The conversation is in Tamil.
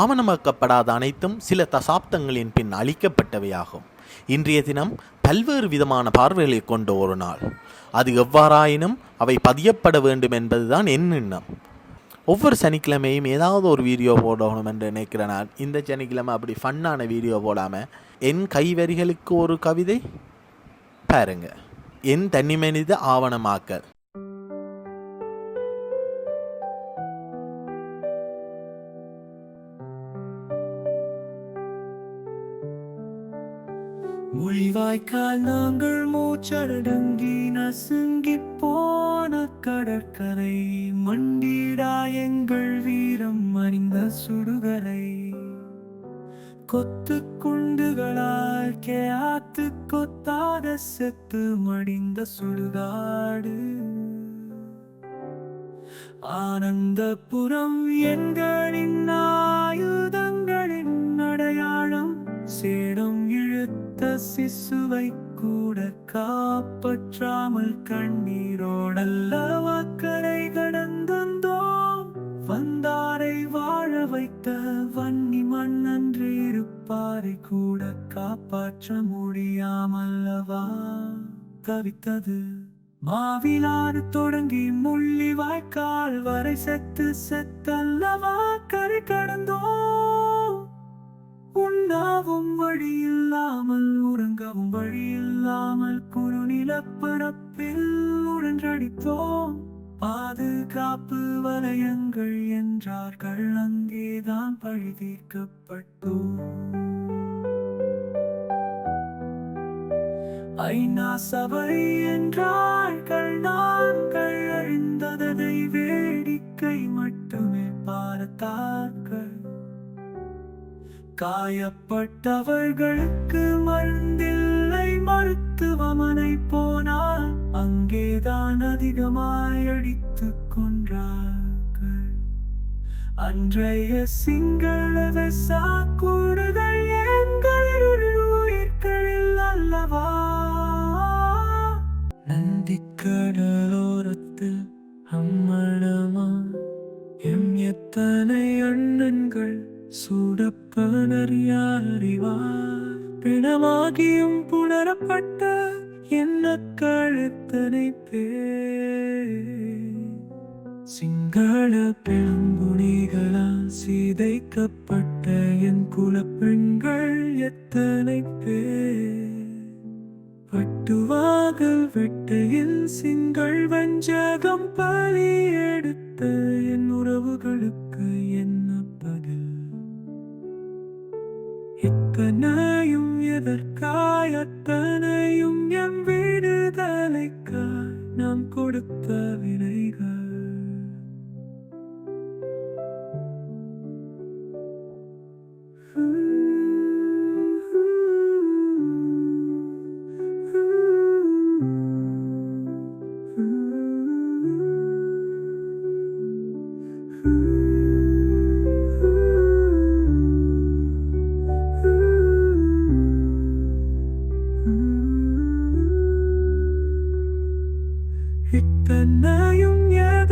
ஆவணமாக்கப்படாத அனைத்தும் சில தசாப்தங்களின் பின் அளிக்கப்பட்டவையாகும் இன்றைய தினம் பல்வேறு விதமான பார்வைகளை கொண்ட ஒரு நாள். அது எவ்வாறாயினும் அவை பதியப்பட வேண்டும் என்பதுதான் என் எண்ணம். ஒவ்வொரு சனிக்கிழமையும் ஏதாவது ஒரு வீடியோ போடணும் என்று நினைக்கிற நான் இந்த சனிக்கிழமை அப்படி ஃபன்னான வீடியோ போடாமல் என் கைவரிகளுக்கு ஒரு கவிதை பாருங்க. என் தனிமனித ஆவணமாக்கல். மொழிவாய்க்கால் நாங்கள் மூச்சடங்கி நசுங்கி போன கடற்கரை மண்டிடா எங்கள் வீரம் அறிந்த சுடுகரை. கொத்து குண்டுகளால் கேத்து கொத்தாத செத்து மடிந்த சுடுகாடு. ஆனந்தபுரம் எங்களின் இழுத்த சிசுவை கூட காப்பற்றாமல் கண்ணீரோடல்லவா கரை கடந்தந்தோம். வந்தாரை வாழ வைத்த வன்னி மண்ணன்று இருப்பாரை கூட காப்பாற்ற முடியாமல்லவா? கவித்தது. மாவிலாறு தொடங்கி முள்ளி வாய்க்கால் வரை செத்து செத்தல்லவா? கரை கடந்தோம். உண்டாவும் வழியில்லாமல் உறங்கவும் வழியில்லாமல் குறுநிலப்பரப்பில் உடன்றடித்தோம். பாதுகாப்பு வலயங்கள் என்றார்கள் அங்கேதான் பழி தீர்க்கப்பட்டோம். ஐநா சபை என்றார்கள் நாங்கள் அறிந்ததை வேடிக்கை மட்டுமே பார்த்தார்கள் காயப்பட்டவர்களுக்கு மருந்தில்லை மருத்துவமனை போனால் அங்கேதான் அதிகமாய் அடித்துக் கொன்றார்கள். அன்றைய சிங்கள சாக்கூடுதல் எங்கள் உயிர்களில் அல்லவா? நந்திக்கடலோரத்தில் அம்மளமா எம் எத்தனை அண்ணன்கள்? சூடப்பனர் யாரிவார் பிணமாகியும் புணரப்பட்ட என்ன கழுத்தனை சிங்கள பெண்புணிகளா சீதைக்கப்பட்ட என் குலப்பெண்கள் எத்தனை பேர் பட்டுவாக வெட்டையில் சிங்கள் வஞ்சகம் பலி எடுத்த என் உறவுகளுக்கு இத்தனையும் என் விடுதலைக்காய் நாம் கொடுத்த விட இத்தனையும் எதை